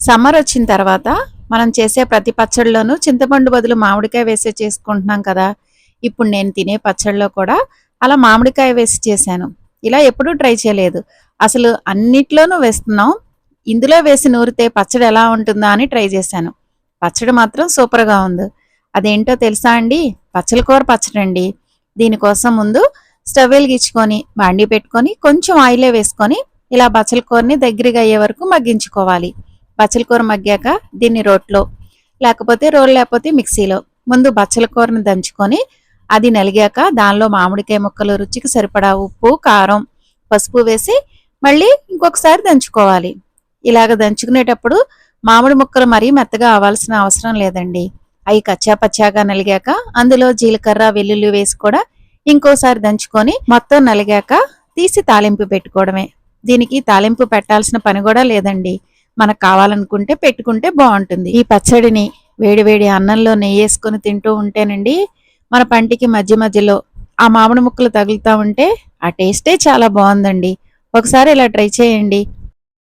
Summer వచ్చిన తర్వాత మనం చేసే ప్రతి పచ్చడిలోనూ చింతపండు బదులు మామిడికాయ వేసే చేసుకుంటున్నాం కదా. ఇప్పుడు నేను తినే పచ్చడిలో కూడా అలా మామిడికాయ వేసి చేశాను. ఇలా ఎప్పుడూ ట్రై చేయలేదు. అసలు అన్నిట్లోనూ వేస్తున్నాం. ఇందులో వేసి నూరితే పచ్చడి ఎలా ఉంటుందా అని ట్రై చేశాను. పచ్చడి మాత్రం సూపర్గా ఉంది. అదేంటో తెలుసా అండి? పచ్చల కూర పచ్చడి అండి. దీనికోసం ముందు స్టవ్ వెలిగించుకొని బాండి పెట్టుకొని కొంచెం ఆయిలే వేసుకొని ఇలా బచ్చల కూరని దగ్గరగా అయ్యే వరకు మగ్గించుకోవాలి. బచ్చల కూర మగ్గాక దీన్ని రోట్లో లేకపోతే రోల్ లేకపోతే మిక్సీలో. ముందు బచ్చల కూరని దంచుకొని అది నలిగాక దానిలో మామిడికాయ ముక్కలు రుచికి సరిపడా ఉప్పు కారం పసుపు వేసి మళ్ళీ ఇంకొకసారి దంచుకోవాలి. ఇలాగ దంచుకునేటప్పుడు మామిడి ముక్కలు మరీ మెత్తగా అవ్వాల్సిన అవసరం లేదండి. అవి కచ్చా పచ్చాగా నలిగాక అందులో జీలకర్ర వెల్లుల్లి వేసి కూడా ఇంకోసారి దంచుకొని మొత్తం నలిగాక తీసి తాలింపు పెట్టుకోవడమే. దీనికి తాలింపు పెట్టాల్సిన పని కూడా లేదండి. మనకు కావాలనుకుంటే పెట్టుకుంటే బాగుంటుంది. ఈ పచ్చడిని వేడివేడి అన్నంలో నెయ్యి వేసుకొని తింటూ ఉంటేనండి మన పంటికి మధ్య మధ్యలో ఆ మామిడి ముక్కలు తగులుతూ ఉంటే ఆ టేస్టే చాలా బాగుందండి. ఒకసారి ఇలా ట్రై చేయండి.